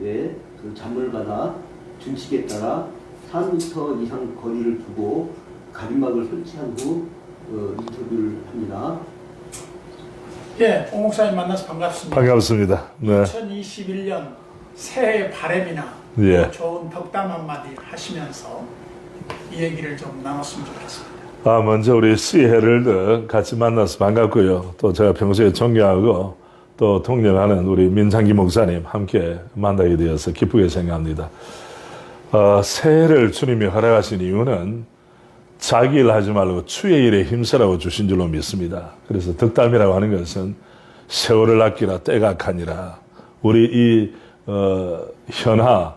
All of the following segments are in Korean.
그 잠을 받아 준칙에 따라 4m 이상 거리를 두고 가림막을 설치한 후 어, 인터뷰를 합니다. 예, 오 목사님 만나서 반갑습니다. 반갑습니다. 네. 2021년 새해 바램이나 예. 좋은 덕담 한마디 하시면서 이 얘기를 좀 나눴으면 좋겠습니다. 아, 먼저 우리 시혜를 같이 만나서 반갑고요. 또 제가 평소에 존경하고 또 동경하는 우리 민창기 목사님 함께 만나게 되어서 기쁘게 생각합니다. 어, 새해를 주님이 허락하신 이유는 자기 일 하지 말고 주의 일에 힘쓰라고 주신 줄로 믿습니다. 그래서 덕담이라고 하는 것은 세월을 아끼라 때가 가니라. 우리 이 어, 현하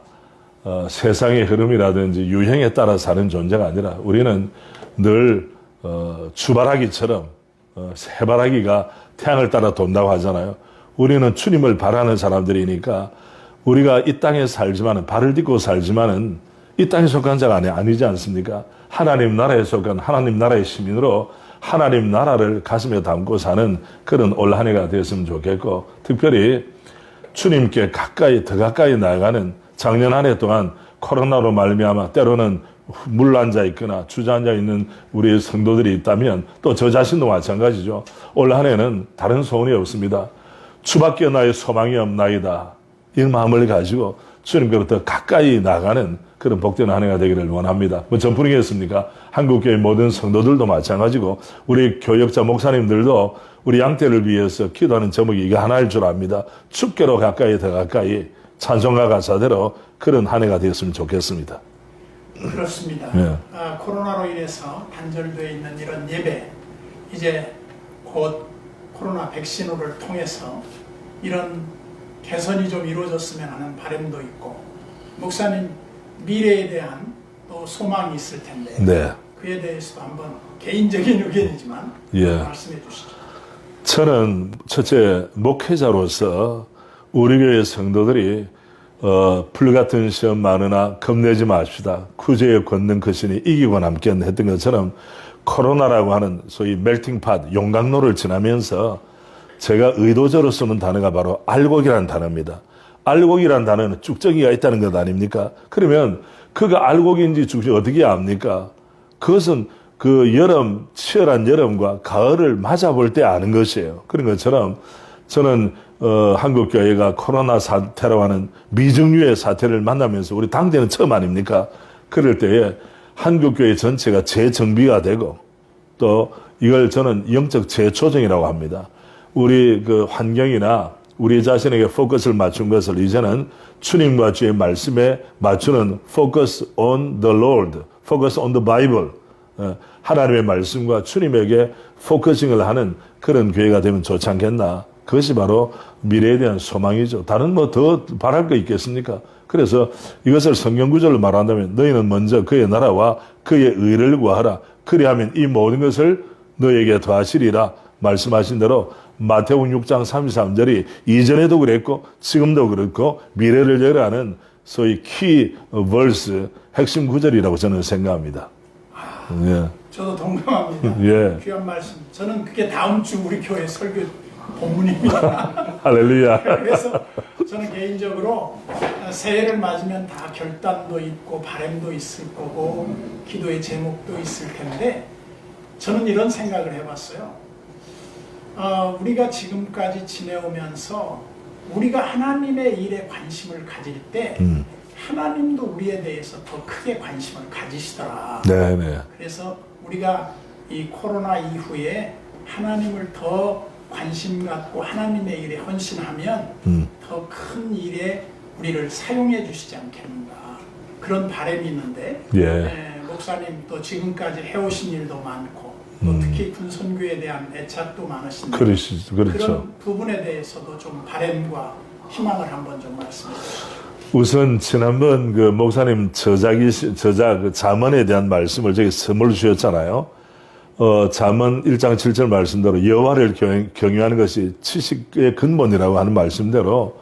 어, 세상의 흐름이라든지 유행에 따라 사는 존재가 아니라 우리는 늘 어, 주바라기처럼 어, 새바라기가 태양을 따라 돈다고 하잖아요. 우리는 주님을 바라는 사람들이니까 우리가 이 땅에 살지만은 발을 딛고 살지만은 이 땅에 속한 자가 아니, 아니지 않습니까? 하나님 나라에 속한 하나님 나라의 시민으로 하나님 나라를 가슴에 담고 사는 그런 올 한 해가 되었으면 좋겠고 특별히 주님께 가까이 더 가까이 나아가는 작년 한 해 동안 코로나로 말미암아 때로는 물러앉아 있거나 주저앉아 있는 우리 성도들이 있다면 또 저 자신도 마찬가지죠. 올 한 해는 다른 소원이 없습니다. 주밖에 나의 소망이 없나이다. 이 마음을 가지고 주님께로부터 가까이 나가는 그런 복된 한 해가 되기를 원합니다. 뭐 전뿐이겠습니까? 한국교회 모든 성도들도 마찬가지고 우리 교역자 목사님들도 우리 양떼를 위해서 기도하는 제목이 이게 하나일 줄 압니다. 축계로 가까이 더 가까이 찬송가 가사대로 그런 한 해가 되었으면 좋겠습니다. 그렇습니다. 예. 아, 코로나로 인해서 단절되어 있는 이런 예배 이제 곧 코로나 백신호를 통해서 이런 개선이 좀 이루어졌으면 하는 바람도 있고 목사님 미래에 대한 또 소망이 있을 텐데 네. 그에 대해서도 한번 개인적인 의견이지만 예. 말씀해 주시죠. 저는 첫째 목회자로서 우리 교회 성도들이 어, 불같은 시험 많으나 겁내지 맙시다. 구제에 걷는 그 신이 이기고 남게 했던 것처럼 코로나라고 하는 소위 멜팅팟 용광로를 지나면서 제가 의도적으로 쓰는 단어가 바로 알곡이라는 단어입니다. 알곡이라는 단어는 쭉정이가 있다는 것 아닙니까? 그러면 그가 알곡인지 쭉정이 어떻게 압니까? 그것은 그 여름, 치열한 여름과 가을을 맞아볼 때 아는 것이에요. 그런 것처럼 저는 어, 한국교회가 코로나 사태라고 하는 미증유의 사태를 만나면서 우리 당대는 처음 아닙니까? 그럴 때에 한국교회 전체가 재정비가 되고 또 이걸 저는 영적 재조정이라고 합니다. 우리 그 환경이나 우리 자신에게 포커스를 맞춘 것을 이제는 주님과 주의 말씀에 맞추는 focus on the Lord, focus on the Bible. 어, 하나님의 말씀과 주님에게 포커싱을 하는 그런 교회가 되면 좋지 않겠나. 그것이 바로 미래에 대한 소망이죠. 다른 뭐 더 바랄 거 있겠습니까? 그래서 이것을 성경 구절로 말한다면 너희는 먼저 그의 나라와 그의 의를 구하라. 그리하면 이 모든 것을 너에게 더하시리라. 말씀하신 대로 마태복음 6장 33절이 이전에도 그랬고 지금도 그렇고 미래를 열어하는 소위 키 벌스 핵심 구절이라고 저는 생각합니다. 예. 저도 동감합니다. 예. 귀한 말씀. 저는 그게 다음 주 우리 교회 설교 본문입니다. 할렐루야. 그래서 저는 개인적으로 새해를 맞으면 다 결단도 있고 바램도 있을 거고 기도의 제목도 있을 텐데 저는 이런 생각을 해봤어요. 어, 우리가 지금까지 지내오면서 우리가 하나님의 일에 관심을 가질 때 음. 하나님도 우리에 대해서 더 크게 관심을 가지시더라. 네네. 그래서 우리가 이 코로나 이후에 하나님을 더 관심 갖고 하나님의 일에 헌신하면 음. 더큰 일에 우리를 사용해 주시지 않겠는가 그런 바람이 있는데 예. 예, 목사님 또 지금까지 해오신 일도 많고 또 음. 특히 군선교에 대한 애착도 많으신데 그러시, 그렇죠. 런 부분에 대해서도 좀 바람과 희망을 한번 좀 말씀해 주시죠. 우선 지난번 그 목사님 저작이 저작 그 잠언에 대한 말씀을 저기 선물 주셨잖아요. 어, 잠언 1장 7절 말씀대로 여호와를 경- 경외하는 것이 지식의 근본이라고 하는 말씀대로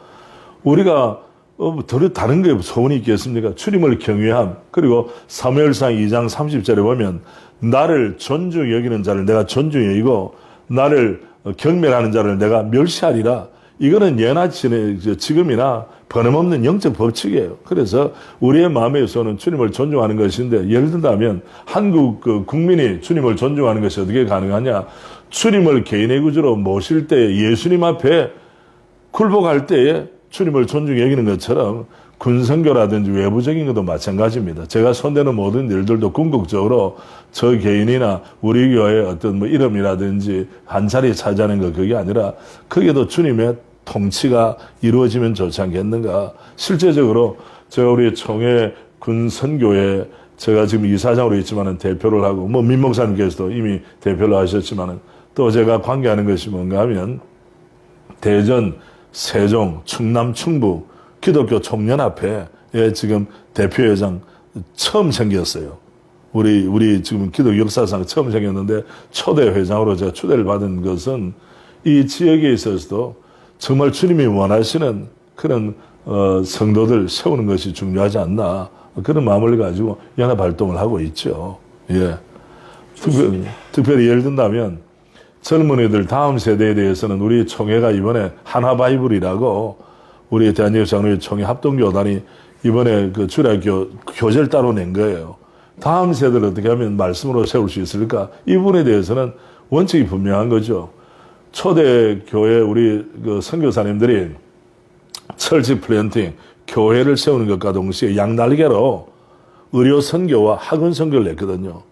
우리가 어, 뭐더 다른 게 소원이 있겠습니까? 주님을 경외함. 그리고 사무엘상 2장 30절에 보면 나를 존중 여기는 자를 내가 존중 여기고 나를 어, 경멸하는 자를 내가 멸시하리라. 이거는 예나 지금이나 번음없는 영적 법칙이에요. 그래서 우리의 마음에 서는 주님을 존중하는 것인데 예를 든다면 한국 그 국민이 주님을 존중하는 것이 어떻게 가능하냐? 주님을 개인의 구주로 모실 때 예수님 앞에 굴복할 때에 주님을 존중히 여기는 것처럼 군선교라든지 외부적인 것도 마찬가지입니다. 제가 손대는 모든 일들도 궁극적으로 저 개인이나 우리 교회의 어떤 뭐 이름이라든지 한 자리에 차지하는 것 그게 아니라 그게도 주님의 통치가 이루어지면 좋지 않겠는가. 실제적으로 제가 우리 총회 군선교회 제가 지금 이사장으로 있지만은 대표를 하고 뭐 민목사님께서도 이미 대표를 하셨지만은 또 제가 관계하는 것이 뭔가 하면 대전, 세종, 충남, 충북 기독교 총연합회에 지금 대표회장 처음 생겼어요. 우리 우리 지금 기독 역사상 처음 생겼는데 초대 회장으로 제가 초대를 받은 것은 이 지역에 있어서도 정말 주님이 원하시는 그런 어, 성도들 세우는 것이 중요하지 않나 그런 마음을 가지고 연합 활동을 하고 있죠. 예. 특별, 특별히 예를 든다면 젊은이들 다음 세대에 대해서는 우리 총회가 이번에 하나 바이블이라고 우리 대한민국 장로회 총회 합동교단이 이번에 그 주일학교 교재를 따로 낸 거예요. 다음 세대를 어떻게 하면 말씀으로 세울 수 있을까? 이 부분에 대해서는 원칙이 분명한 거죠. 초대 교회 우리 그 선교사님들이 철지 플랜팅 교회를 세우는 것과 동시에 양날개로 의료 선교와 학원 선교를 냈거든요.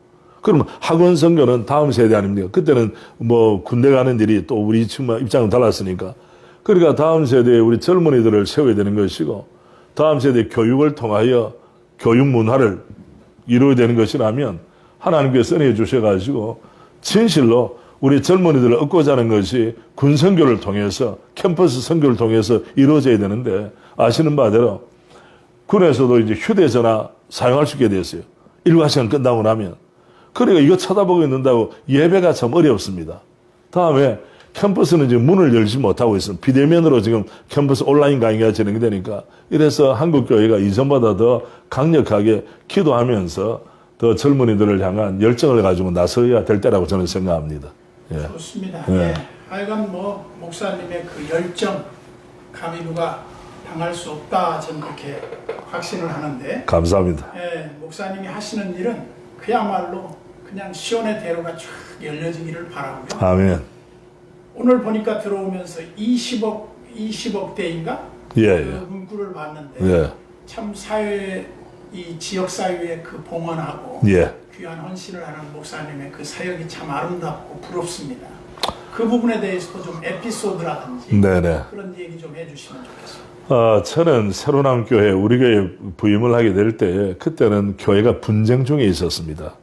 그러면 학원 선교는 다음 세대 아닙니까? 그때는 뭐 군대 가는 일이 또 우리 입장은 달랐으니까. 그러니까 다음 세대에 우리 젊은이들을 세워야 되는 것이고 다음 세대 교육을 통하여 교육 문화를 이루어야 되는 것이라면 하나님께서 은혜 주셔가지고 진실로 우리 젊은이들을 얻고자 하는 것이 군 선교를 통해서 캠퍼스 선교를 통해서 이루어져야 되는데 아시는 바대로 군에서도 이제 휴대전화 사용할 수 있게 됐어요. 일과 시간 끝나고 나면. 그러니까 이거 쳐다보고 있는다고 예배가 참 어렵습니다. 다음에 캠퍼스는 지금 문을 열지 못하고 있습니다. 비대면으로 지금 캠퍼스 온라인 강의가 진행되니까 이래서 한국교회가 이전보다 더 강력하게 기도하면서 더 젊은이들을 향한 열정을 가지고 나서야 될 때라고 저는 생각합니다. 예. 좋습니다. 네. 예. 하여간 뭐 목사님의 그 열정 감히 누가 당할 수 없다 저는 그렇게 확신을 하는데 감사합니다. 예, 목사님이 하시는 일은 그야말로 그냥 시온의 대로가 쫙 열려지기를 바라고요. 아멘. 오늘 보니까 들어오면서 20억 20억 대인가 예, 그 예. 문구를 봤는데 예. 참 사회 이 지역 사회의 그 봉헌하고 예. 귀한 헌신을 하는 목사님의 그 사역이 참 아름답고 부럽습니다. 그 부분에 대해서도 좀 에피소드라든지 네네. 그런 얘기 좀 해주시면 좋겠습니다. 어, 저는 새로남 교회, 우리 교회 부임을 하게 될 때, 그때는 교회가 분쟁 중에 있었습니다.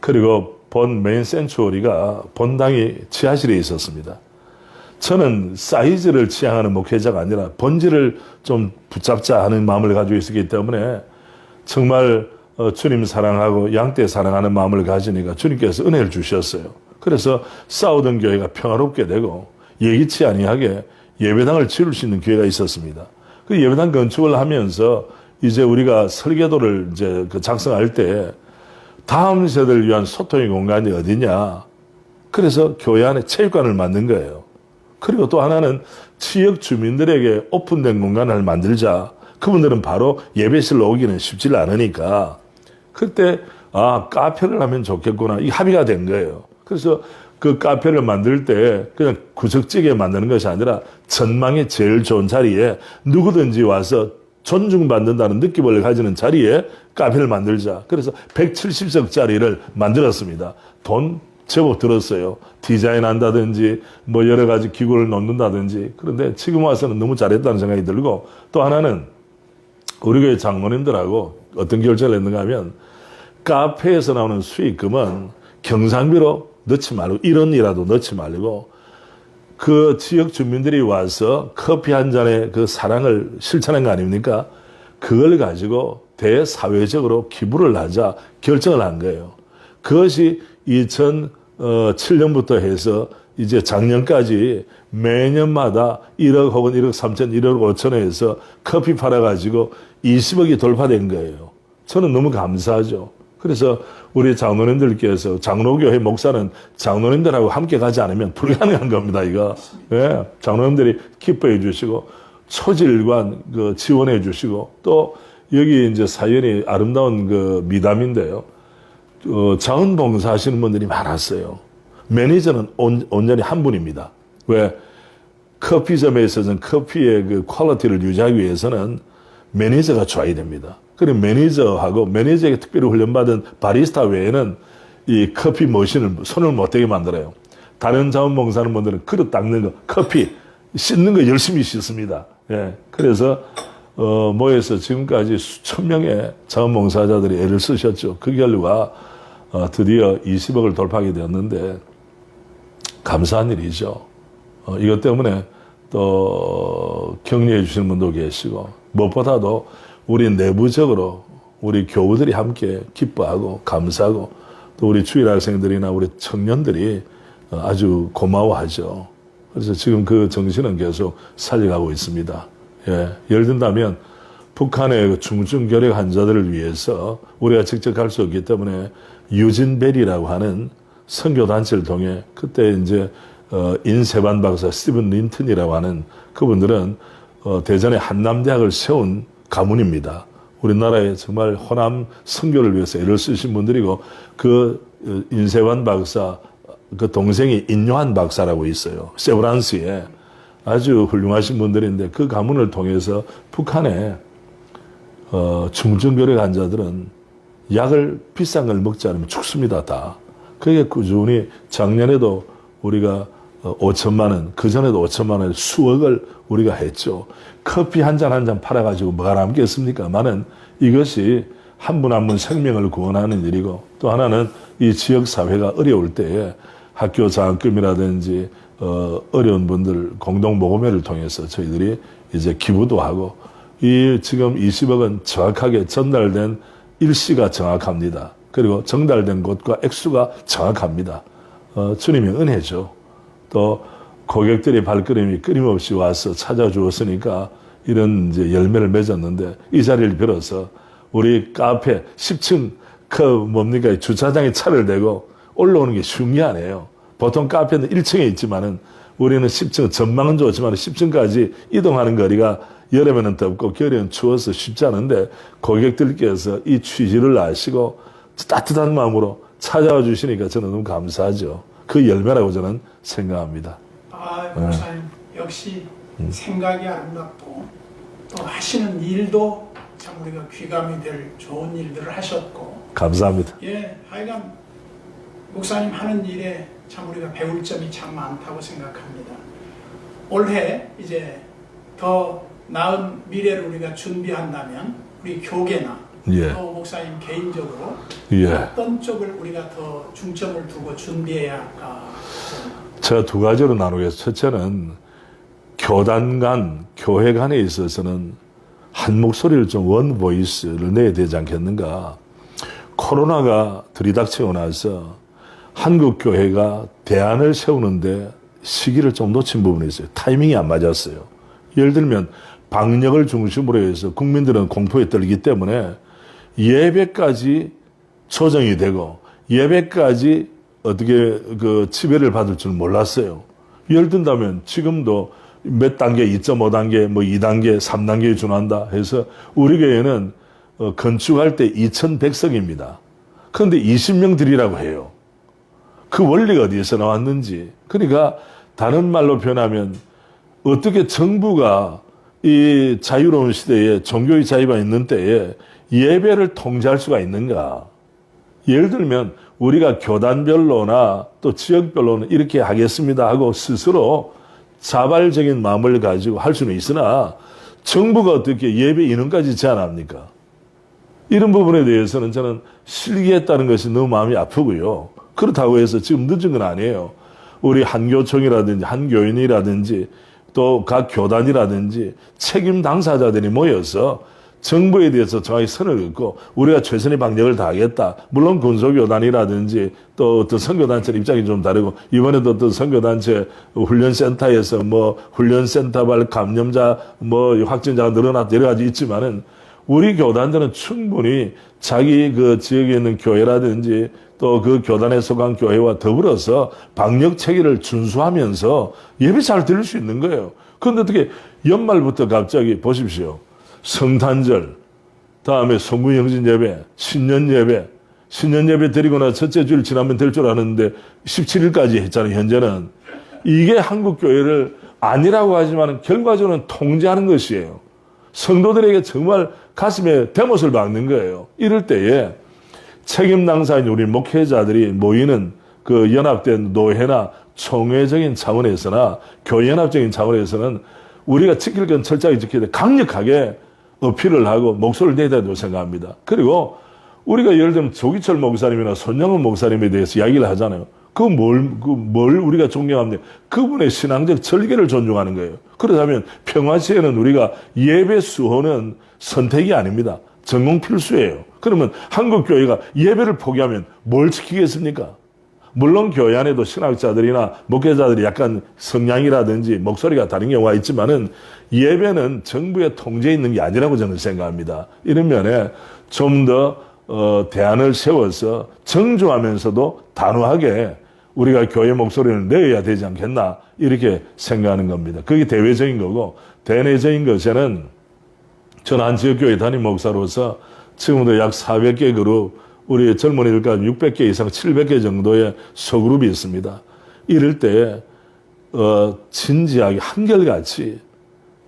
그리고 본 메인 센츄어리가 본당이 지하실에 있었습니다. 저는 사이즈를 지향하는 목회자가 아니라 본질을 좀 붙잡자 하는 마음을 가지고 있었기 때문에 정말 어, 주님 사랑하고 양떼 사랑하는 마음을 가지니까 주님께서 은혜를 주셨어요. 그래서 싸우던 교회가 평화롭게 되고 예기치 아니하게 예배당을 지을 수 있는 기회가 있었습니다. 그 예배당 건축을 하면서 이제 우리가 설계도를 이제 그 작성할 때 다음 세대를 위한 소통의 공간이 어디냐. 그래서 교회 안에 체육관을 만든 거예요. 그리고 또 하나는 지역 주민들에게 오픈된 공간을 만들자. 그분들은 바로 예배실로 오기는 쉽지 않으니까. 그때, 아, 카페를 하면 좋겠구나. 이 합의가 된 거예요. 그래서 그 카페를 만들 때 그냥 구석지게 만드는 것이 아니라 전망이 제일 좋은 자리에 누구든지 와서 존중받는다는 느낌을 가지는 자리에 카페를 만들자. 그래서 170석 짜리를 만들었습니다. 돈 제법 들었어요. 디자인 한다든지 뭐 여러 가지 기구를 넣는다든지. 그런데 지금 와서는 너무 잘했다는 생각이 들고 또 하나는 우리 교회 장모님들하고 어떤 결정을 했는가 하면 카페에서 나오는 수익금은 경상비로 넣지 말고 1원이라도 넣지 말고 그 지역 주민들이 와서 커피 한 잔의 그 사랑을 실천한 거 아닙니까? 그걸 가지고 대사회적으로 기부를 하자 결정을 한 거예요. 그것이 2007년부터 해서 이제 작년까지 매년마다 1억 혹은 1억 3천, 1억 5천에서 커피 팔아가지고 20억이 돌파된 거예요. 저는 너무 감사하죠. 그래서 우리 장로님들께서 장로교회 목사는 장로님들하고 함께 가지 않으면 불가능한 겁니다. 이거 예, 장로님들이 기뻐해 주시고 초질관 그 지원해 주시고 또 여기 이제 사연이 아름다운 그 미담인데요. 어, 자원봉사 하시는 분들이 많았어요. 매니저는 온, 온전히 한 분입니다. 왜? 커피점에 있어서는 커피의 그 퀄리티를 유지하기 위해서는 매니저가 좋아야 됩니다. 그리고 매니저하고 매니저에게 특별히 훈련받은 바리스타 외에는 이 커피 머신을 손을 못 대게 만들어요. 다른 자원봉사하는 분들은 그릇 닦는 거, 커피 씻는 거 열심히 씻습니다. 예. 그래서 어, 모여서 지금까지 수천 명의 자원봉사자들이 애를 쓰셨죠. 그 결과 어, 드디어 20억을 돌파하게 되었는데 감사한 일이죠. 어, 이것 때문에 또 격려해 주시는 분도 계시고 무엇보다도 우리 내부적으로 우리 교우들이 함께 기뻐하고 감사하고 또 우리 주일 학생들이나 우리 청년들이 어, 아주 고마워하죠. 그래서 지금 그 정신은 계속 살려가고 있습니다. 예, 예를 든다면 북한의 그 중증 결핵 환자들을 위해서 우리가 직접 갈 수 없기 때문에 유진벨이라고 하는 선교 단체를 통해 그때 이제 어, 인세반 박사 스티븐 린튼이라고 하는 그분들은 어, 대전에 한남대학을 세운 가문입니다. 우리나라에 정말 호남 선교를 위해서 애를 쓰신 분들이고 그 어, 인세반 박사 그 동생이 인요한 박사라고 있어요. 세브란스에 아주 훌륭하신 분들인데 그 가문을 통해서 북한에 어, 중증결핵 환자들은 약을 비싼 걸 먹지 않으면 죽습니다, 다. 그게 꾸준히 작년에도 우리가 어, 5천만 원, 그전에도 5천만 원, 수억을 우리가 했죠. 커피 한 잔 한 잔 팔아가지고 뭐가 남겠습니까? 많은 이것이 한분 한 분 생명을 구원하는 일이고 또 하나는 이 지역사회가 어려울 때에 학교 장학금이라든지 어, 어려운 분들 공동모금회를 통해서 저희들이 이제 기부도 하고 이 지금 20억은 정확하게 전달된 일시가 정확합니다. 그리고 전달된 곳과 액수가 정확합니다. 어, 주님의 은혜죠. 또 고객들의 발걸음이 끊임없이 와서 찾아주었으니까 이런 이제 열매를 맺었는데 이 자리를 빌어서 우리 카페 10층 그 뭡니까 주차장에 차를 대고 올라오는 게 쉬운 게 아니에요. 보통 카페는 1층에 있지만은 우리는 10층 전망은 좋지만 10층까지 이동하는 거리가 여름에는 덥고 겨울에는 추워서 쉽지 않은데 고객들께서 이 취지를 아시고 따뜻한 마음으로 찾아와 주시니까 저는 너무 감사하죠. 그 열매라고 저는 생각합니다. 아, 목사님 역시 생각이 아름답고 또 하시는 일도 참 우리가 귀감이 될 좋은 일들을 하셨고 감사합니다. 예, 하여간 목사님 하는 일에 참 우리가 배울 점이 참 많다고 생각합니다. 올해 이제 더 나은 미래를 우리가 준비한다면 우리 교계나 예. 또 목사님 개인적으로 예. 어떤 쪽을 우리가 더 중점을 두고 준비해야 할까? 제가 두 가지로 나누겠습니다. 첫째는 교단 간, 교회 간에 있어서는 한 목소리를 좀 원 보이스를 내야 되지 않겠는가. 코로나가 들이닥치고 나서 한국 교회가 대안을 세우는데 시기를 좀 놓친 부분이 있어요. 타이밍이 안 맞았어요. 예를 들면 방역을 중심으로 해서 국민들은 공포에 떨기 때문에 예배까지 조정이 되고 예배까지 어떻게 그 지배를 받을 줄 몰랐어요. 예를 든다면 지금도 몇 단계, 2.5단계, 뭐 2단계, 3단계에 준한다 해서 우리 교회는 어, 건축할 때 2,100석입니다. 그런데 20명 드리라고 해요. 그 원리가 어디에서 나왔는지. 그러니까 다른 말로 표현하면 어떻게 정부가 이 자유로운 시대에 종교의 자유가 있는 때에 예배를 통제할 수가 있는가? 예를 들면 우리가 교단별로나 또 지역별로는 이렇게 하겠습니다 하고 스스로 자발적인 마음을 가지고 할 수는 있으나 정부가 어떻게 예배 인원까지 제한합니까? 이런 부분에 대해서는 저는 실기했다는 것이 너무 마음이 아프고요. 그렇다고 해서 지금 늦은 건 아니에요. 우리 한교총이라든지 한교인이라든지 또 각 교단이라든지 책임 당사자들이 모여서 정부에 대해서 정확히 선을 긋고 우리가 최선의 방역을 다하겠다. 물론 군소교단이라든지 또 어떤 선교단체 입장이 좀 다르고 이번에도 어떤 선교단체 훈련센터에서 뭐 훈련센터발 감염자 뭐 확진자가 늘어났다 여러 가지 있지만은 우리 교단들은 충분히 자기 그 지역에 있는 교회라든지 또 그 교단에 속한 교회와 더불어서 방역 체계를 준수하면서 예배 잘 드릴 수 있는 거예요. 그런데 어떻게 연말부터 갑자기 보십시오. 성탄절, 다음에 성구영진 예배, 신년 예배, 신년 예배 드리고 나 첫째 주일 지나면 될 줄 아는데 17일까지 했잖아요, 현재는. 이게 한국 교회를 아니라고 하지만 결과적으로는 통제하는 것이에요. 성도들에게 정말 가슴에 대못을 박는 거예요. 이럴 때에 책임 당사인 우리 목회자들이 모이는 그 연합된 노회나 총회적인 차원에서나 교회 연합적인 차원에서는 우리가 지킬 건 철저하게 지켜야 돼. 강력하게 어필을 하고 목소리를 내야 된다고 생각합니다. 그리고 우리가 예를 들면 조기철 목사님이나 손영은 목사님에 대해서 이야기를 하잖아요. 그 뭘, 그 뭘 우리가 존경합니까? 그분의 신앙적 절개를 존중하는 거예요. 그렇다면 평화시에는 우리가 예배 수호는 선택이 아닙니다. 전공 필수예요. 그러면 한국 교회가 예배를 포기하면 뭘 지키겠습니까? 물론 교회 안에도 신학자들이나 목회자들이 약간 성향이라든지 목소리가 다른 경우가 있지만은 예배는 정부의 통제에 있는 게 아니라고 저는 생각합니다. 이런 면에 좀더 어, 대안을 세워서 정중하면서도 단호하게 우리가 교회 목소리를 내야 되지 않겠나 이렇게 생각하는 겁니다. 그게 대외적인 거고 대내적인 것에는 전 한 지역교회 담임 목사로서 지금도 약 400개 그룹, 우리 젊은이들까지 600개 이상 700개 정도의 소그룹이 있습니다. 이럴 때, 어, 진지하게 한결같이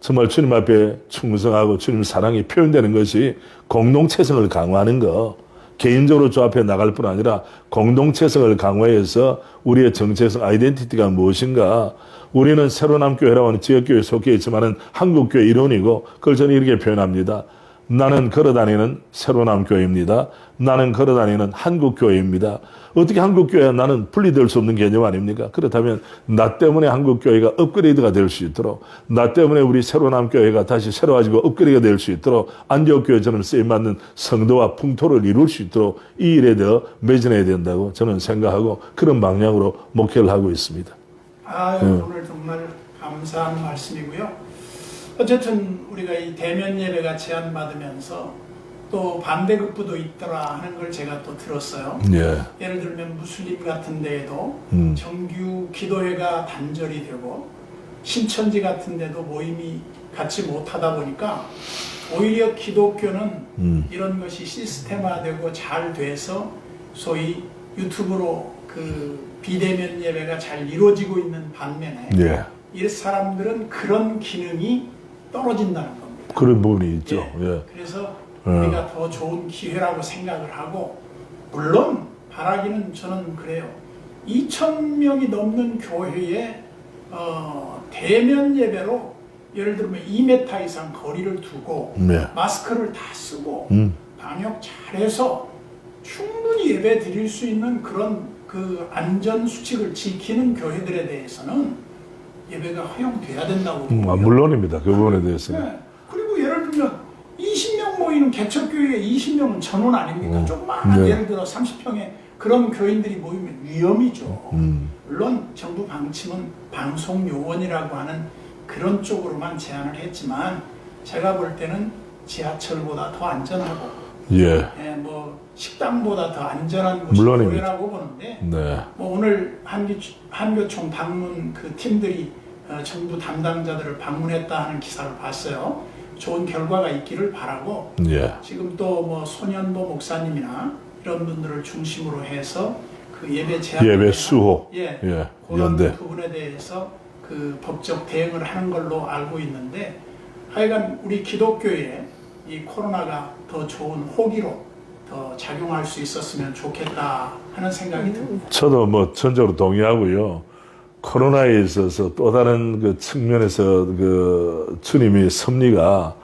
정말 주님 앞에 충성하고 주님 사랑이 표현되는 것이 공동체성을 강화하는 거. 개인적으로 저 앞에 나갈 뿐 아니라 공동체성을 강화해서 우리의 정체성 아이덴티티가 무엇인가. 우리는 새로남 교회라고 하는 지역교회에 속해 있지만은 한국교회 일원이고 그걸 저는 이렇게 표현합니다. 나는 걸어다니는 새로남 교회입니다. 나는 걸어다니는 한국 교회입니다. 어떻게 한국 교회와 나는 분리될 수 없는 개념 아닙니까? 그렇다면 나 때문에 한국 교회가 업그레이드가 될 수 있도록 나 때문에 우리 새로남 교회가 다시 새로워지고 업그레이드가 될 수 있도록 안디옥 교회처럼 쓰임받는 성도와 풍토를 이룰 수 있도록 이 일에 대해 매진해야 된다고 저는 생각하고 그런 방향으로 목회를 하고 있습니다. 아유, 오늘 정말 감사한 말씀이고요. 어쨌든 우리가 이 대면 예배가 제한받으면서 또 반대급부도 있더라 하는 걸 제가 또 들었어요. 예. 예를 들면 무슬림 같은 데에도 음. 정규 기도회가 단절이 되고 신천지 같은 데도 모임이 갖지 못하다 보니까 오히려 기독교는 음. 이런 것이 시스템화되고 잘 돼서 소위 유튜브로 그 비대면 예배가 잘 이루어지고 있는 반면에 예. 이 사람들은 그런 기능이 떨어진다는 겁니다. 그런 부분이 있죠. 예. 예. 그래서 어. 우리가 더 좋은 기회라고 생각을 하고 물론 바라기는 저는 그래요. 2천 명이 넘는 교회에 어, 대면 예배로 예를 들면 2m 이상 거리를 두고 네. 마스크를 다 쓰고 음. 방역 잘해서 충분히 예배 드릴 수 있는 그런 그 안전 수칙을 지키는 교회들에 대해서는 예배가 허용돼야 된다고 음, 아. 물론입니다. 그 부분에 대해서는. 네. 그리고 예를 들면 20명 모이는 개척교회에 20명은 전원 아닙니까? 음. 조그마한 네. 예를 들어 30평에 그런 교인들이 모이면 위험이죠. 음. 물론 정부 방침은 방송 요원이라고 하는 그런 쪽으로만 제한을 했지만 제가 볼 때는 지하철보다 더 안전하고 예. 예, 뭐 식당보다 더 안전한 곳이 물론입니다. 교회라고 보는데 네. 뭐 오늘 한교, 한교총 방문 그 팀들이 어, 정부 담당자들을 방문했다 하는 기사를 봤어요. 좋은 결과가 있기를 바라고 예. 지금 또 뭐 소년보 목사님이나 이런 분들을 중심으로 해서 그 예배 제한 예배 수호. 예, 예. 그런 연대. 부분에 대해서 그 법적 대응을 하는 걸로 알고 있는데 하여간 우리 기독교에 이 코로나가 더 좋은 호기로 더 작용할 수 있었으면 좋겠다 하는 생각이 듭니다. 저도 뭐 전적으로 동의하고요. 코로나에 있어서 또 다른 그 측면에서 그 주님이 섭리가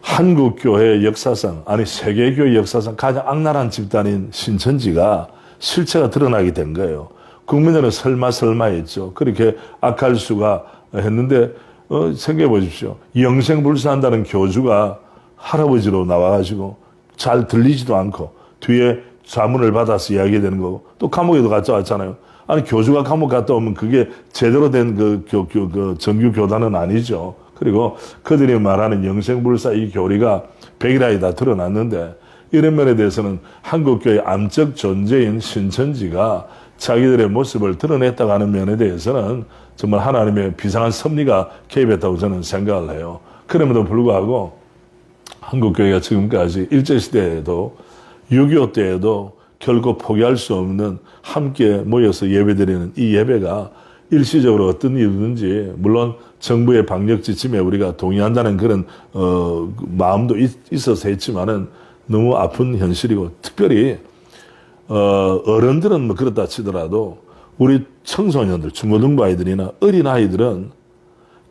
한국 교회 역사상 아니 세계 교회 역사상 가장 악랄한 집단인 신천지가 실체가 드러나게 된 거예요. 국민들은 설마 설마 했죠. 그렇게 악할 수가 했는데 어, 생각해 보십시오. 영생불사한다는 교주가 할아버지로 나와가지고 잘 들리지도 않고 뒤에 자문을 받아서 이야기되는 거고 또 감옥에도 갔다 왔잖아요. 아니 교주가 감옥 갔다 오면 그게 제대로 된그 교, 교, 그 정규 교단은 아니죠. 그리고 그들이 말하는 영생불사 이 교리가 백일하에 다 드러났는데 이런 면에 대해서는 한국교의 암적 존재인 신천지가 자기들의 모습을 드러냈다고 하는 면에 대해서는 정말 하나님의 비상한 섭리가 개입했다고 저는 생각을 해요. 그럼에도 불구하고 한국교회가 지금까지 일제시대에도 6.25 때에도 결코 포기할 수 없는 함께 모여서 예배드리는 이 예배가 일시적으로 어떤 이유든지 물론 정부의 방역 지침에 우리가 동의한다는 그런 어, 마음도 있, 있어서 했지만은 너무 아픈 현실이고 특별히 어, 어른들은 뭐 그렇다 치더라도 우리 청소년들, 중고등부 아이들이나 어린 아이들은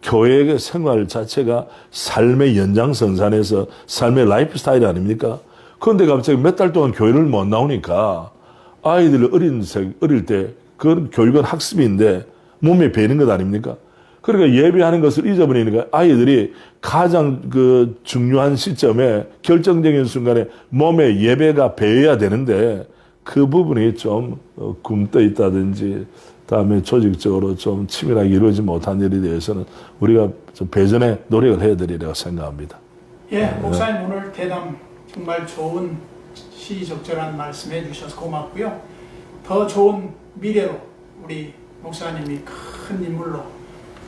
교회의 생활 자체가 삶의 연장선상에서 삶의 라이프 스타일 아닙니까? 그런데 갑자기 몇 달 동안 교회를 못 나오니까 아이들 어린 세, 어릴 때 그건 교육은 학습인데 몸에 배는 것 아닙니까? 그러니까 예배하는 것을 잊어버리니까 아이들이 가장 그 중요한 시점에 결정적인 순간에 몸에 예배가 배어야 되는데 그 부분이 좀 어, 굼떠 있다든지 다음에 조직적으로 좀 치밀하게 이루어지지 못한 일에 대해서는 우리가 좀 배전에 노력을 해야 되리라고 생각합니다. 예, 목사님 오늘 대담 정말 좋은 시적절한 말씀해 주셔서 고맙고요. 더 좋은 미래로 우리 목사님이 큰 인물로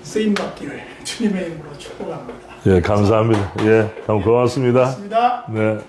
쓰임 받기를 주님의 이름으로 축복합니다. 예, 감사합니다. 예, 참 고맙습니다. 고맙습니다. 네.